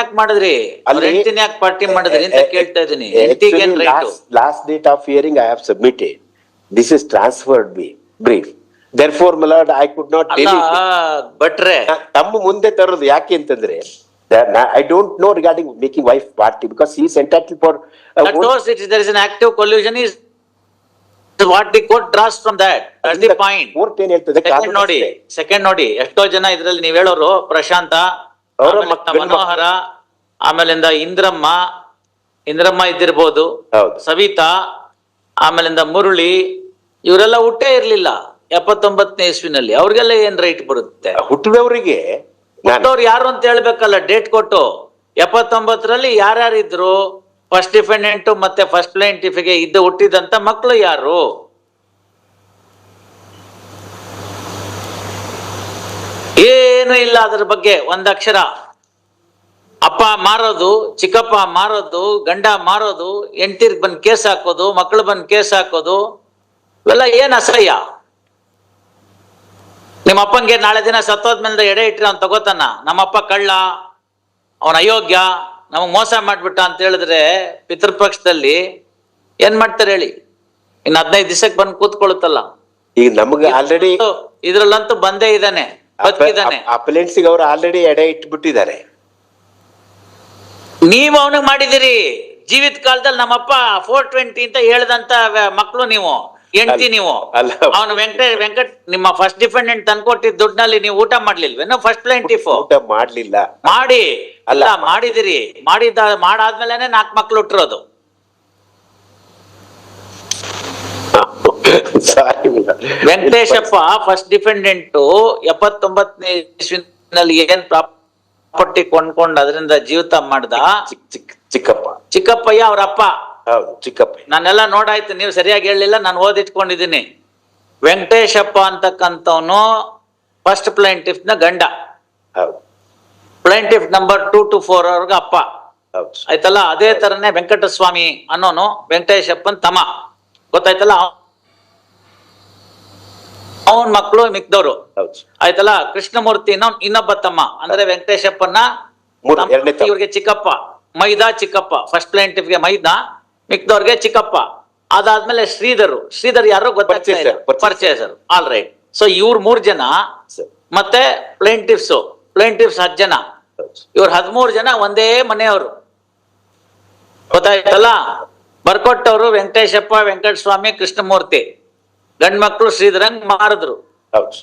ಯಾಕೆ ಮಾಡಿದ್ರಿ? ಹೆಂಡತಿನ ಯಾಕೆ ಪಾರ್ಟಿ ಮಾಡಿದ್ರಿ ಅಂತ ಕೇಳ್ತಾ ಇದೀನಿ. Last date of hearing I have submitted this is transferred be This is transferred me, brief. Therefore, not ಬಟ್ರೆ ತಮ್ಮ ಮುಂದೆ ತರೋದು ಯಾಕೆ ಅಂತಂದ್ರೆ I don't know regarding making wife party because is entitle for that shows it is there is an active collusion is what the court draws from that. That's the point. Court ಏನ್ ಹೇಳ್ತದೆ? Second ನೋಡಿ. Second ನೋಡಿ. ಎಷ್ಟೋ ಜನ ಇದರಲ್ಲಿ ನೀವ್ ಹೇಳೋರು ಪ್ರಶಾಂತ ಮನೋಹರ ಆಮೇಲಿಂದ ಇಂದ್ರಮ್ಮ ಇಂದ್ರಮ್ಮ ಇದ್ದಿರ್ಬೋದು ಸವಿತಾ ಆಮೇಲಿಂದ ಮುರುಳಿ ಇವರೆಲ್ಲ ಹುಟ್ಟೇ ಇರ್ಲಿಲ್ಲ ಎಪ್ಪತ್ತೊಂಬತ್ತನೇ ಇಸ್ವಿನಲ್ಲಿ. ಅವ್ರಿಗೆಲ್ಲ ಏನ್ ರೈಟ್ ಬರುತ್ತೆ? ಹುಟ್ಟಿದವರಿಗೆ ನಾನು ಹುಟ್ಟೋರು ಯಾರು ಅಂತ ಹೇಳ್ಬೇಕಲ್ಲ ಡೇಟ್ ಕೊಟ್ಟು. ಎಪ್ಪತ್ತೊಂಬತ್ತರಲ್ಲಿ ಯಾರ್ಯಾರಿದ್ರು? ಫಸ್ಟ್ ಡಿಫೆಂಡೆಂಟ್ ಮತ್ತೆ ಫಸ್ಟ್ ಪ್ಲೇಂಟಿಫಿಗೆ ಇದ್ದು ಹುಟ್ಟಿದಂತ ಮಕ್ಕಳು ಯಾರು? ಏನು ಇಲ್ಲ ಅದರ ಬಗ್ಗೆ ಒಂದಕ್ಷರ ಅಪ್ಪ ಮಾರೋದು ಚಿಕ್ಕಪ್ಪ ಮಾರೋದು ಗಂಡ ಮಾರೋದು ಎಂಟಿರ್ ಬಂದ್ ಕೇಸ್ ಹಾಕೋದು ಮಕ್ಕಳು ಬಂದ್ ಕೇಸ್ ಹಾಕೋದು ಇವೆಲ್ಲ ಏನ್ ಅಸಹ್ಯ? ನಿಮ್ಮ ಅಪ್ಪಂಗೆ ನಾಳೆ ದಿನ ಸತ್ತೋದ್ಮೇಲೆ ಎಡೆ ಇಟ್ಟರೆ ಅವ್ನ್ ತಗೋತಾನ? ನಮ್ಮಪ್ಪ ಕಳ್ಳ ಅವನ ಅಯೋಗ್ಯ ನಮಗ್ ಮೋಸ ಮಾಡ್ಬಿಟ್ಟ ಅಂತ ಹೇಳಿದ್ರೆ ಪಿತೃಪಕ್ಷದಲ್ಲಿ ಏನ್ ಮಾಡ್ತಾರೆ ಹೇಳಿ? ಇನ್ನು ಹದಿನೈದು ದಿವಸಕ್ಕೆ ಬಂದು ಕೂತ್ಕೊಳ್ಳುತ್ತಲ್ಲ ಈಗ ನಮ್ಗೆ ಆಲ್ರೆಡಿ ಇದ್ರಲ್ಲಂತೂ ಬಂದೇ ಇದ್ದಾನೆ. ಬದುಕಿದ್ದಾನೆ. ಅವ್ರು ಆಲ್ರೆಡಿ ಎಡೆ ಇಟ್ಬಿಟ್ಟಿದ್ದಾರೆ. ನೀವು ಅವನಿಗೆ ಮಾಡಿದಿರಿ ಜೀವಿತ ಕಾಲದಲ್ಲಿ ನಮ್ಮಪ್ಪ ಫೋರ್ ಟ್ವೆಂಟಿ ಅಂತ ಹೇಳ್ದಂತ ಮಕ್ಕಳು ನೀವು ಹೆಂಡತಿ ನೀವು. ಅವನು ವೆಂಕಟ ವೆಂಕಟ್ ನಿಮ್ಮ ಫಸ್ಟ್ ಡಿಫೆಂಡೆಂಟ್ ತಂದ್ಕೊಟ್ಟಿದ್ದ ದುಡ್ಡಿನಲ್ಲಿ ನೀವು ಊಟ ಮಾಡ್ಲಿಲ್ವೇನೋ? ಫಸ್ಟ್ ಪ್ಲೇಂಟಿಫ್ ಊಟ ಮಾಡ್ಲಿಲ್ಲ. ಮಾಡಿ. ಅಲ್ಲ. ಅಲ್ಲ ಮಾಡಿದಿರಿ. ಮಾಡಿದ ಮಾಡಾದ್ಮೇಲೆ ನಾಲ್ಕು ಮಕ್ಳು ಹುಟ್ಟಿರೋದು. ಸಾರಿ ವೆಂಕಟೇಶಪ್ಪ ಫಸ್ಟ್ ಡಿಫೆಂಡೆಂಟ್ ಎಪ್ಪತ್ತೊಂಬತ್ತನೇ ಇಸ್ವಿನಲ್ಲಿ ಏನ್ ಪ್ರಾಪರ್ಟಿ ಕೊಂಡ್ಕೊಂಡು ಅದರಿಂದ ಜೀವಿತ ಮಾಡ್ದ? ಚಿಕ್ಕ ಚಿಕ್ಕ ಚಿಕ್ಕಪ್ಪ. ಚಿಕ್ಕಪ್ಪಯ್ಯ ಅವ್ರ ಅಪ್ಪ ಹೌದು ಚಿಕ್ಕಪ್ಪ ನಾನೆಲ್ಲ ನೋಡಾಯ್ತು ನೀವು ಸರಿಯಾಗಿ ಹೇಳಲಿಲ್ಲ ನಾನು ಓದಿಟ್ಕೊಂಡಿದ್ದೀನಿ. ವೆಂಕಟೇಶಪ್ಪ ಅಂತಕ್ಕಂಥವನು ಫಸ್ಟ್ ಪ್ಲೇಂಟಿಫ್ನ ಗಂಡ. ಹೌದು. Plaintiff number two to four ಅವ್ರಿಗೆ ಅಪ್ಪ. ಆಯ್ತಲ್ಲ? ಅದೇ ತರನೇ ವೆಂಕಟಸ್ವಾಮಿ ಅನ್ನೋನು ವೆಂಕಟೇಶಪ್ಪನ್ ತಮ ಗೊತ್ತಾಯ್ತಲ್ಲ? ಅವನ್ ಮಕ್ಕಳು ಮಿಕ್ದವ್ರು ಆಯ್ತಲ್ಲ? ಕೃಷ್ಣಮೂರ್ತಿ ಇನ್ನೊಬ್ಬ ತಮ್ಮ ಅಂದ್ರೆ ವೆಂಕಟೇಶಪ್ಪನ. ಇವ್ರಿಗೆ ಚಿಕ್ಕಪ್ಪ ಮೈದಾ ಚಿಕ್ಕಪ್ಪ ಫಸ್ಟ್ ಪ್ಲೇಂಟಿಫ್ಗೆ ಮೈದಾ ಮಿಕ್ದವ್ರಿಗೆ ಚಿಕ್ಕಪ್ಪ. ಅದಾದ್ಮೇಲೆ ಶ್ರೀಧರ್. ಶ್ರೀಧರ್ ಯಾರು ಗೊತ್ತಾಗ್ತಾ ಇಲ್ಲ. Purchaser, purchaser. Purchaser all right so ಇವ್ರ ಮೂರ್ ಜನ ಮತ್ತೆ ಪ್ಲೇಂಟಿಫ್ಸ್ ಪ್ಲೇಂಟಿಫ್ಸ್ ಹತ್ತು ಜನ. ಇವ್ರ ಹದಿಮೂರು ಜನ ಒಂದೇ ಮನೆಯವರು. ಗೊತ್ತಾಯ್ತಲ್ಲ? ಬರ್ಕೊಟ್ಟವ್ರು ವೆಂಕಟೇಶಪ್ಪ ವೆಂಕಟಸ್ವಾಮಿ ಕೃಷ್ಣಮೂರ್ತಿ. ಗಂಡ್ ಮಕ್ಳು ಶ್ರೀಧರಂಗ್ ಮಾರಿದ್ರು. ಹೌದು.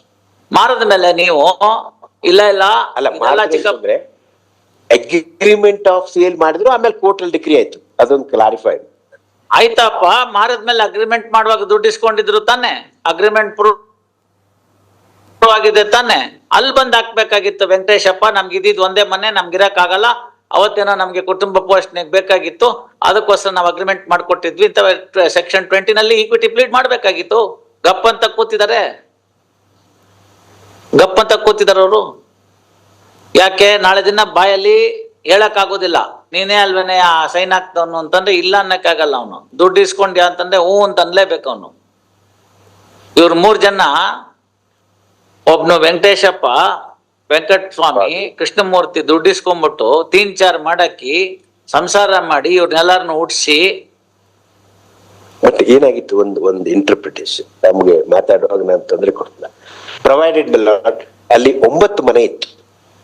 ಮಾರದ ಮೇಲೆ ನೀವು ಇಲ್ಲ ಇಲ್ಲ ಅಲ್ಲ ಚಿಕ್ಕಂದ್ರೆ ಅಗ್ರಿಮೆಂಟ್ ಆಫ್ ಸೇಲ್ ಮಾಡಿದ್ರು ಆಮೇಲೆ ಕೋರ್ಟ್ ಅಲ್ಲಿ ಡಿಗ್ರಿ ಆಯ್ತು. ಅದೊಂದು ಕ್ಲಾರಿಫೈಡ್ ಆಯ್ತಪ್ಪ ಮಾರದ್ಮೇಲೆ ಅಗ್ರಿಮೆಂಟ್ ಮಾಡುವಾಗ ದುಡ್ಡು ಇಸ್ಕೊಂಡಿದ್ರು ತಾನೆ. ಅಗ್ರಿಮೆಂಟ್ ಪ್ರೂವ್ ಆಗಿದೆ ತಾನೆ. ಅಲ್ಲಿ ಬಂದ್ ಹಾಕ್ಬೇಕಾಗಿತ್ತು ವೆಂಕಟೇಶಪ್ಪ ನಮ್ಗೆ ಇದ್ದಿದ್ ಒಂದೇ ಮನೆ ನಮ್ಗೆ ಇರಕ್ ಆಗಲ್ಲ. ಅವತ್ತೇನೋ ನಮ್ಗೆ ಕುಟುಂಬ ಪೋಷಣೆಗೆ ಬೇಕಾಗಿತ್ತು. ಅದಕ್ಕೋಸ್ಕರ ನಾವು ಅಗ್ರಿಮೆಂಟ್ ಮಾಡ್ಕೊಟ್ಟಿದ್ವಿ. ಅಂತ ಸೆಕ್ಷನ್ ಟ್ವೆಂಟಿನಲ್ಲಿ ಈಕ್ವಿಟಿ ಪ್ಲೀಡ್ ಮಾಡ್ಬೇಕಾಗಿತ್ತು. ಗಪ್ ಅಂತ ಕೂತಿದ್ದಾರೆ ಗಪ್ ಅಂತ ಕೂತಿದ್ದಾರೆ ಅವರು? ಯಾಕೆ? ನಾಳೆ ದಿನ ಬಾಯಲ್ಲಿ ಹೇಳಕ್ ಆಗೋದಿಲ್ಲ ನೀನೇ ಅಲ್ವೇನೆ ಆ ಸೈನ್ ಹಾಕ್ತವನು ಅಂತಂದ್ರೆ ಇಲ್ಲ ಅನ್ನಕ್ಕಾಗಲ್ಲ ಅವನು. ದುಡ್ಡು ಇಸ್ಕೊಂಡ್ಯಾ ಅಂತಂದ್ರೆ ಹ್ಞೂ ಅಂತ ಅನ್ಲೇಬೇಕು ಅವನು. ಇವ್ರು ಮೂರ್ ಜನ ಒಬ್ನು ವೆಂಕಟೇಶಪ್ಪ ವೆಂಕಟ ಸ್ವಾಮಿ ಕೃಷ್ಣಮೂರ್ತಿ ದುಡ್ಡು ಇಸ್ಕೊಂಡ್ಬಿಟ್ಟು ತೀನ್ ಚಾರ್ ಮಾಡಕ್ಕಿ ಸಂಸಾರ ಮಾಡಿ ಇವ್ರನ್ನೆಲ್ಲಾರನ್ನು ಹುಟ್ಸಿ ಬಟ್ ಏನಾಗಿತ್ತು ಒಂದು ಒಂದು ಇಂಟರ್ಪ್ರಿಟೇಷನ್ ನಮಗೆ ಮಾತಾಡುವಾಗ ನಾನು ತೊಂದರೆ ಕೊಡ್ತಿಲ್ಲ. ಪ್ರೊವೈಡೆಡ್ ಅಲ್ಲಿ ಒಂಬತ್ತು ಮನೆ ಇತ್ತು.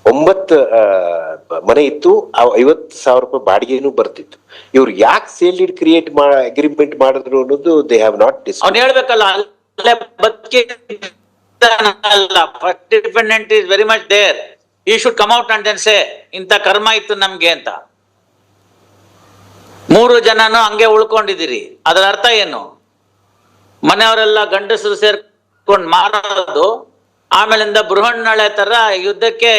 ಒಂಬತ್ತು ಮನೆ ಇತ್ತು. ಐವತ್ತು ಸಾವಿರ ರೂಪಾಯಿ ಬಾಡಿಗೆನೂ ಬರ್ತಿತ್ತು. ಇವ್ರು ಯಾಕೆ ಸೇಲ್ ಇಡ್ ಕ್ರಿಯೇಟ್ ಅಗ್ರಿಮೆಂಟ್ ಮಾಡಿದ್ರು ಅನ್ನೋದು ದೇ ಹ್ಯಾವ್ ನಾಟ್ ಡಿಸ್ ಅವ್ನು ಹೇಳ್ಬೇಕಲ್ಲ first dependent is very much there ಈ should come out and then say ಇಂಥ ಕರ್ಮ ಇತ್ತು ನಮ್ಗೆ ಅಂತ. ಮೂರು ಜನನು ಹಂಗೆ ಉಳ್ಕೊಂಡಿದ್ದೀರಿ. ಅದರ ಅರ್ಥ ಏನು? ಮನೆಯವರೆಲ್ಲ ಗಂಡಸರು ಸೇರ್ಕೊಂಡು ಮಾರೋದು ಆಮೇಲಿಂದ ಬೃಹಣ್ಣಳೆ ತರ ಯುದ್ಧಕ್ಕೆ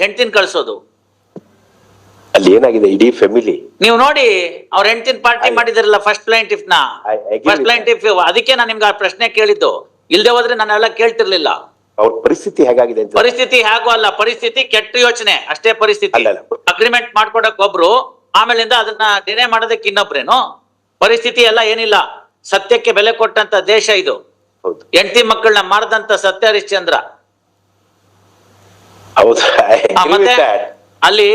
ಹೆಂಡತಿನ ಕಳಿಸೋದು. ಅಲ್ಲಿ ಏನಾಗಿದೆ? ಇಡೀ ಫ್ಯಾಮಿಲಿ ನೀವು ನೋಡಿ ಅವ್ರ ಹೆಂಡತಿನ ಪಾರ್ಟಿ ಮಾಡಿದಿರಲ್ಲ ಫಸ್ಟ್ ಪ್ಲೈಂಟಿಫ್ನ? ಫಸ್ಟ್ ಪ್ಲೈಂಟಿಫ್ ಅದಕ್ಕೆ ನಾನು ನಿಮ್ಗೆ ಆ ಪ್ರಶ್ನೆ ಕೇಳಿದ್ದು. ಇಲ್ದೆ ಹೋದ್ರೆ ನಾನೆಲ್ಲ ಕೇಳ್ತಿರ್ಲಿಲ್ಲ. ಅವ್ರ ಪರಿಸ್ಥಿತಿ ಹೇಗಾಗಿದೆ ಪರಿಸ್ಥಿತಿ ಹೇಗೂ ಅಲ್ಲ ಪರಿಸ್ಥಿತಿ ಕೆಟ್ಟ ಯೋಚನೆ. ಅಷ್ಟೇ ಪರಿಸ್ಥಿತಿ. ಅಗ್ರಿಮೆಂಟ್ ಮಾಡ್ಕೊಡಕ್ ಒಬ್ರು ಆಮೇಲಿಂದ ಅದನ್ನ ಡಿನೆ ಮಾಡೋದಕ್ಕೆ ಇನ್ನೊಬ್ರೇನು? ಪರಿಸ್ಥಿತಿ ಎಲ್ಲ ಏನಿಲ್ಲ. ಸತ್ಯಕ್ಕೆ ಬೆಲೆ ಕೊಟ್ಟಂತ ದೇಶ ಇದು. ಹೌದು. ಹೆಂಡತಿ ಮಕ್ಕಳನ್ನ ಮಾರದಂತ ಸತ್ಯ ಹರಿಶ್ಚಂದ್ರ. ಮತ್ತೆ ಅಲ್ಲಿ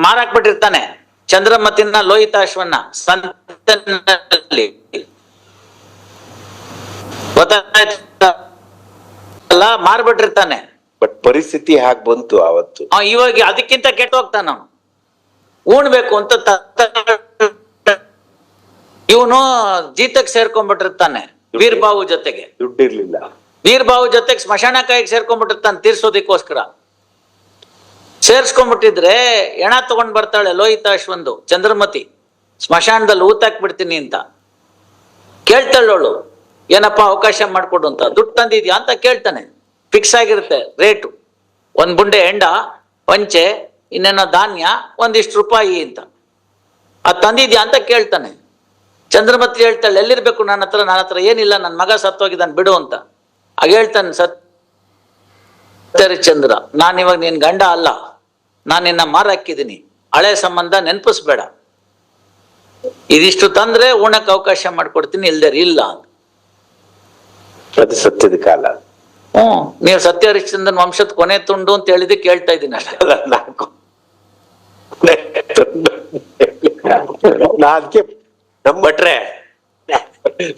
ಮಾರಾಕ್ ಬಿಟ್ಟಿರ್ತಾನೆ ಚಂದ್ರಮತಿನ ಲೋಹಿತಾಶ್ವನ್ನ ಸಂತನಲ್ಲಿ. ಮಾರ್ಬಿಟ್ಟಿರ್ತಾನೆ. ಬಟ್ ಪರಿಸ್ಥಿತಿ ಹಾಗೆ ಬಂತು ಅವತ್ತು. ಅವ ಇವಾಗ ಅದಕ್ಕಿಂತ ಕೆಟ್ಟ ಹೋಗ್ತಾನ ಅವನು. ಉಣ್ಬೇಕು ಅಂತ ಇವನು ಜೀತಕ್ ಸೇರ್ಕೊಂಡ್ಬಿಟ್ಟಿರ್ತಾನೆ ವೀರ್ಬಾವು ಜೊತೆಗೆ. ದುಡ್ಡಿರ್ಲಿಲ್ಲ. ವೀರ್ಬಾವು ಜೊತೆಗೆ ಸ್ಮಶಾನ ಕಾಯಿಗೆ ಸೇರ್ಕೊಂಡ್ಬಿಟ್ಟಿರ್ತಾನೆ ತೀರ್ಸೋದಕ್ಕೋಸ್ಕರ. ಸೇರ್ಸ್ಕೊಂಡ್ಬಿಟ್ಟಿದ್ರೆ ಎಣ ತಗೊಂಡ್ ಬರ್ತಾಳೆ ಲೋಹಿತಾಶ್ವಂದು ಚಂದ್ರಮತಿ. ಸ್ಮಶಾನದಲ್ಲಿ ಊತಾಕ್ ಬಿಡ್ತೀನಿ ಅಂತ. ಕೇಳ್ತಾಳವಳು ಏನಪ್ಪ ಅವಕಾಶ ಮಾಡ್ಕೊಡು ಅಂತ. ದುಡ್ಡು ತಂದಿದ್ಯಾ ಅಂತ ಕೇಳ್ತಾನೆ. ಫಿಕ್ಸ್ ಆಗಿರುತ್ತೆ ರೇಟು. ಒಂದ್ ಬುಂಡೆ ಎಂಡ ಪಂಚೆ ಇನ್ನೇನೋ ಧಾನ್ಯ ಒಂದಿಷ್ಟು ರೂಪಾಯಿ ಅಂತ. ಆ ತಂದಿದ್ಯಾ ಅಂತ ಕೇಳ್ತಾನೆ. ಚಂದ್ರಮತಿ ಹೇಳ್ತಾಳೆ ಎಲ್ಲಿರ್ಬೇಕು ನನ್ನ ಹತ್ರ? ನನ್ನ ಹತ್ರ ಏನಿಲ್ಲ ನನ್ನ ಮಗ ಸತ್ತೋಗಿದ್ದಾನೆ ಬಿಡು ಅಂತ. ಆಗ ಹೇಳ್ತಾನೆ ಸತ್ ಚಂದ್ರ ನಾನು ಇವಾಗ ನಿನ್ನ ಗಂಡ ಅಲ್ಲ. ನಾನು ನಿನ್ನ ಮಾರಾಕಿದ್ದೀನಿ ಹಳೆ ಸಂಬಂಧ ನೆನಪಿಸ್ಬೇಡ. ಇದಿಷ್ಟು ತಂದ್ರೆ ಉಣಕ್ಕೆ ಅವಕಾಶ ಮಾಡ್ಕೊಡ್ತೀನಿ ಇಲ್ದೇರಿ ಇಲ್ಲ ಅಂತ. ಅದು ಸತ್ಯದ ಕಾಲ. ಹ್ಮ್ ನೀವು ಸತ್ಯ ಹರಿಶ್ಚಂದ್ರನ್ ವಂಶದ ಕೊನೆ ತುಂಡು ಅಂತ ಹೇಳಿದ್ದೆ ಕೇಳ್ತಾ ಇದ್ದೀನಿ ಅಷ್ಟೇ. ನಾ ಅದಕ್ಕೆ ನಮ್ಮ ಭಟ್ರೆ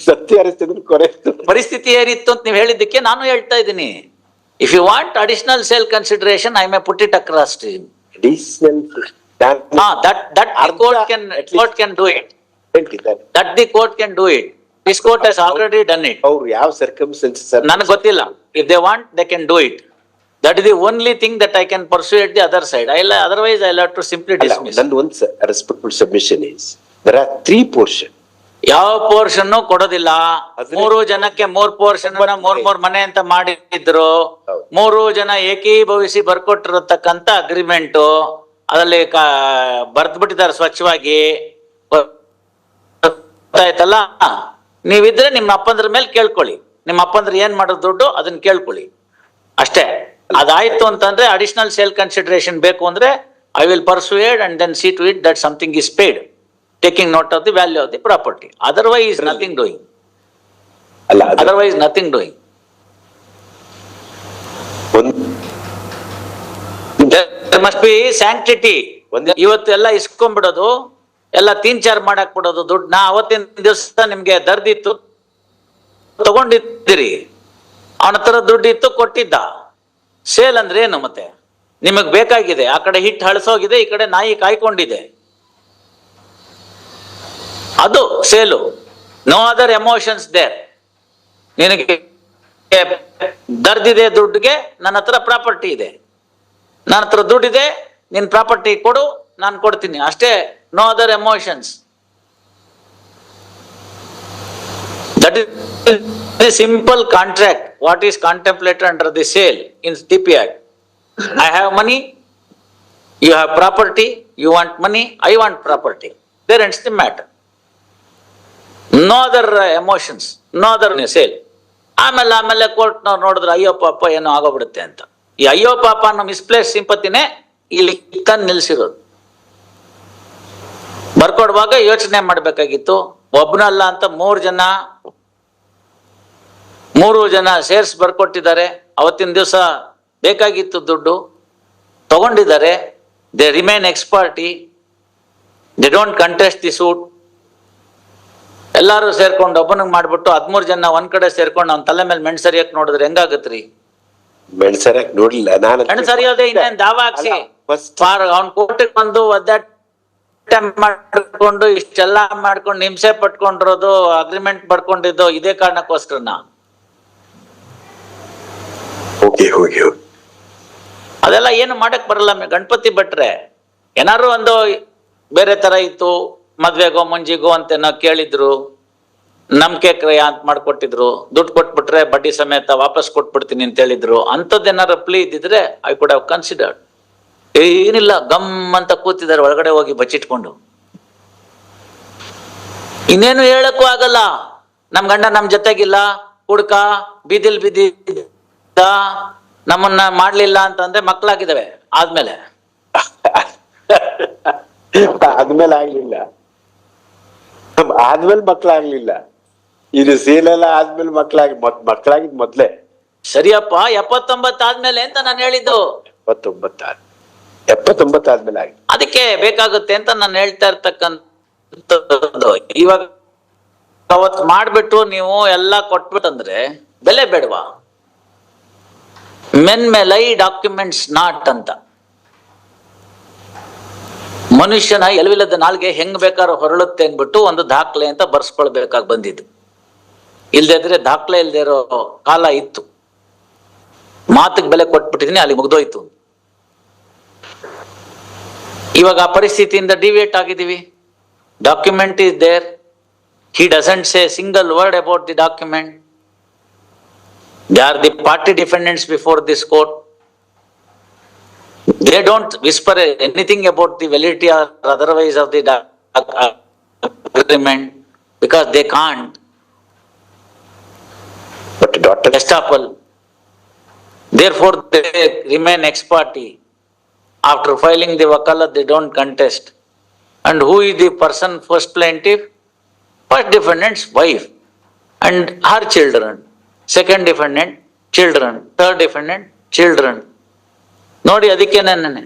ಸತ್ಯ ಕೊರೆ. ಕೊನೆ ಪರಿಸ್ಥಿತಿ ಏನಿತ್ತು ಅಂತ ನೀವು ಹೇಳಿದ್ದಕ್ಕೆ ನಾನು ಹೇಳ್ತಾ ಇದ್ದೀನಿ. If you want additional sale consideration I may put it across to additional ಹಾ that that court can court can do it that the court can do it this court has already done it ಅವ್ರು ಯಾವ circumstances ನನಗೆ ಗೊತ್ತಿಲ್ಲ. If they want they can do it that is the only thing that I can pursuit the other side I otherwise I lot to simply dismiss ನಂದು ಒಂದು respectful submission is there are three portion ಯಾವ portion ಕೊಡೋದಿಲ್ಲ. ಮೂರು ಜನಕ್ಕೆ ಮೂರ್ portion ಮೂರ್ ಮೂರ್ ಮನೆ ಅಂತ ಮಾಡಿದ್ರು. ಮೂರು ಜನ ಏಕೀಭವಿಸಿ ಬರ್ಕೊಟ್ಟಿರತಕ್ಕಂತ ಅಗ್ರಿಮೆಂಟ್ ಅದರಲ್ಲಿ ಬರ್ದ್ ಬಿಟ್ಟಿದ್ದಾರೆ ಸ್ವಚ್ಛವಾಗಿ. ಗೊತ್ತಾಯ್ತಲ್ಲ? ನೀವಿದ್ರೆ ನಿಮ್ಮ ಅಪ್ಪಂದ್ರ ಮೇಲೆ ಕೇಳ್ಕೊಳ್ಳಿ. ನಿಮ್ಮ ಅಪ್ಪಂದ್ರ ಏನ್ ಮಾಡೋದು ದುಡ್ಡು ಅದನ್ನ ಕೇಳ್ಕೊಳ್ಳಿ. ಅಷ್ಟೇ. ಅದಾಯ್ತು ಅಂತಂದ್ರೆ ಅಡಿಷನಲ್ ಸೇಲ್ ಕನ್ಸಿಡರೇಷನ್ ಬೇಕು ಅಂದ್ರೆ I will persuade and then see to it that something is paid taking note of the value of the property otherwise nothing doing ಅಲ್ಲ ಅದು otherwise nothing doing must be sanctity ಇವತ್ತು ಎಲ್ಲ ಇಸ್ಕೊಂಡ್ಬಿಡೋದು ಎಲ್ಲ ತೀನ್ ಚಾರ್ ಮಾಡಕ್ ಬಿಡೋದು ದುಡ್ಡನ್ನ ಅವತ್ತಿನ ದಿವಸ ನಿಮ್ಗೆ ದರ್ದಿತ್ತು ತಗೊಂಡಿದ್ದೀರಿ. ಅವನ ಹತ್ರ ದುಡ್ಡಿತ್ತು ಕೊಟ್ಟಿದ್ದ. ಸೇಲ್ ಅಂದ್ರೆ ಏನು ಮತ್ತೆ? ನಿಮಗ್ ಬೇಕಾಗಿದೆ, ಆ ಕಡೆ ಹಿಟ್ಟು ಹಳಸೋಗಿದೆ, ಈ ಕಡೆ ನಾಯಿ ಕಾಯ್ಕೊಂಡಿದೆ. ಅದು sale. No other emotions there ನಿನಗೆ ದರ್ದಿದೆ ದುಡ್ಡಿಗೆ, ನನ್ನ ಹತ್ರ ಪ್ರಾಪರ್ಟಿ ಇದೆ. ನನ್ನ ಹತ್ರ ದುಡ್ಡಿದೆ, ನಿನ್ ಪ್ರಾಪರ್ಟಿ ಕೊಡು, ನಾನು ಕೊಡ್ತೀನಿ. ಅಷ್ಟೇ no other emotions that is simple contract what is contemplated under the sale in T P act I have money you have property you want money I want property there ends the matter no other emotions no other sale ಆಮೇಲೆ ಆಮೇಲೆ ಕೋರ್ಟ್ನವ್ರು ನೋಡಿದ್ರೆ, ಅಯ್ಯೋ ಪಾಪ, ಏನೋ ಆಗೋಗ್ಬಿಡುತ್ತೆ ಅಂತ. ಈ ಅಯ್ಯೋ ಪಾಪ ಅನ್ನೋ ಮಿಸ್ಪ್ಲೇಸ್ ಸಿಂಪತಿನೇ ಇಲ್ಲಿ ತಂದು ನಿಲ್ಸಿರೋದು. ಬರ್ಕೊಡುವಾಗ ಯೋಚನೆ ಮಾಡಬೇಕಾಗಿತ್ತು. ಒಬ್ಬನಲ್ಲ ಅಂತ ಮೂರು ಜನ ಮೂರು ಜನ ಶೇರ್ಸ್ ಬರ್ಕೊಟ್ಟಿದ್ದಾರೆ. ಅವತ್ತಿನ ದಿವಸ ಬೇಕಾಗಿತ್ತು ದುಡ್ಡು. ತಗೊಂಡಿದ್ದಾರೆ. They remain ex parte they don't contest the suit ಎಲ್ಲರೂ ಸೇರ್ಕೊಂಡು ಒಬ್ಬನಿಗೆ ಮಾಡಿಬಿಟ್ಟು ಹದಿಮೂರು ಜನ ಒಂದ್ ಕಡೆ ಸೇರ್ಕೊಂಡು ಅವ್ನ ತಲೆ ಮೇಲೆ ಮೆಣ್ ಸರಿಯಕ್ ನೋಡಿದ್ರೆ ಹೆಂಗಾಗತ್ರಿ? ಮೆಣಸರಕ್ ನೋಡ್ಲಿಲ್ಲ ನಾನು ಮೆಣ್ ಸರಿಯೋದೇ ಇನ್ನೇನ್ ದಾವ ಹಾಕ್ಸಿ ಫಾರ್ ಅವ್ನ ಕೋರ್ಟಿಗೆ ಬಂದು ಒದ್ದಾಟ ಮಾಡ್ಕೊಂಡು ಇಷ್ಟೆಲ್ಲ ಮಾಡ್ಕೊಂಡು ಹಿಂಸೆ ಪಟ್ಕೊಂಡಿರೋದು ಅಗ್ರಿಮೆಂಟ್ ಪಡ್ಕೊಂಡಿದ್ದು ಇದೇ ಕಾರಣಕ್ಕೋಸ್ಕರನ? ಹೋಗಿ ಹೋಗಿ ಹೋಗಿ. ಅದೆಲ್ಲ ಏನು ಮಾಡಕ್ ಬರಲ್ಲ. ಗಣಪತಿ ಭಟ್ರೆ ಏನಾರು ಒಂದು ಬೇರೆ ತರ ಇತ್ತು. ಮದ್ವೆಗೋ, ಮುಂಜಿಗೋ ಅಂತೇನೋ ಕೇಳಿದ್ರು. ನಂಬಿಕೆ ಕ್ರಯ ಅಂತ ಮಾಡ್ಕೊಟ್ಟಿದ್ರು. ದುಡ್ಡು ಕೊಟ್ಬಿಟ್ರೆ ಬಡ್ಡಿ ಸಮೇತ ವಾಪಸ್ ಕೊಟ್ಬಿಡ್ತೀನಿ ಅಂತ ಹೇಳಿದ್ರು. ಅಂಥದ್ದೇನಾರು ಪ್ಲೀ ಇದ್ದಿದ್ರೆ ಐ ಕುಡ್ ಹ್ಯಾವ್ ಕನ್ಸಿಡರ್ಡ್ ಏನಿಲ್ಲ, ಗಮ್ ಅಂತ ಕೂತಿದ್ದಾರೆ, ಒಳಗಡೆ ಹೋಗಿ ಬಚ್ಚಿಟ್ಕೊಂಡು. ಇನ್ನೇನು ಹೇಳಕ್ಕೂ ಆಗಲ್ಲ. ನಮ್ ಗಂಡ ನಮ್ ಜೊತೆಗಿಲ್ಲ. ಹುಡ್ಕ, ಬೀದಿಲ್ ಬಿದ್ದಿ ನಮ್ಮನ್ನ ಮಾಡ್ಲಿಲ್ಲ ಅಂತಂದ್ರೆ ಮಕ್ಕಳಾಗಿದ್ದಾವೆ ಆದ್ಮೇಲೆ. ಆದ್ಮೇಲೆ ಆಗ್ಲಿಲ್ಲ. ಆದ್ಮೇಲೆ ಮಕ್ಕಳಾಗ್ಲಿಲ್ಲ ಇದು ಸೇಲೆಲ್ಲ ಆದ್ಮೇಲೆ ಮಕ್ಕಳಾಗಿ ಮತ್ ಮಕ್ಳಾಗಿದ್ ಮೊದ್ಲೇ. ಸರಿಯಪ್ಪ ಎಪ್ಪತ್ತೊಂಬತ್ತು ಆದ್ಮೇಲೆ ಅಂತ ನಾನು ಹೇಳಿದ್ದು. ಇಪ್ಪತ್ತೊಂಬತ್ತ ಎಪ್ಪತ್ತೊಂಬತ್ತು ಆದ್ಮೇಲೆ ಆಗಿದೆ ಅದಕ್ಕೆ ಬೇಕಾಗುತ್ತೆ ಅಂತ ನಾನು ಹೇಳ್ತಾ ಇರ್ತಕ್ಕಂಥದ್ದು. ಇವಾಗ ಅವತ್ ಮಾಡ್ಬಿಟ್ಟು ನೀವು ಎಲ್ಲ ಕೊಟ್ಬಿಟ್ಟಂದ್ರೆ ಬೆಲೆ ಬೇಡವಾ? ಮೆನ್ ಮೆ ಲೈ ಡಾಕ್ಯುಮೆಂಟ್ಸ್ ನಾಟ್ ಅಂತ. ಮನುಷ್ಯನ ಎಲ್ವಿಲ್ಲದ ನಾಲ್ಗೆ ಹೆಂಗ್ ಬೇಕಾದ್ರೂ ಹೊರಳುತ್ತೆ ಅಂದ್ಬಿಟ್ಟು ಒಂದು ದಾಖಲೆ ಅಂತ ಬರ್ಸ್ಕೊಳ್ಬೇಕಾಗಿ ಬಂದಿದ್ದು. ಇಲ್ದೇ ಇದ್ರೆ ದಾಖಲೆ ಇಲ್ಲದೆ ಇರೋ ಕಾಲ ಇತ್ತು. ಮಾತಿಗೆ ಬೆಲೆ ಕೊಟ್ಬಿಟ್ಟಿದೀನಿ, ಅಲ್ಲಿ ಮುಗ್ದೋಯ್ತು ಇವಾಗ ಆ ಪರಿಸ್ಥಿತಿಯಿಂದ ಡಿವಿಯೇಟ್ ಆಗಿದ್ದೀವಿ. Document is there he doesn't say single word about the document They are the party defendants before this court. They don't whisper anything about the validity or otherwise of the agreement because they can't. But Dr. Gestaple, therefore they remain ex party. After filing the wakala, they don't contest. And who is the person, first plaintiff? First defendant's wife and her children. Second defendant children third defendant children ನೋಡಿ ಅದಕ್ಕೆ ನನ್ನೇ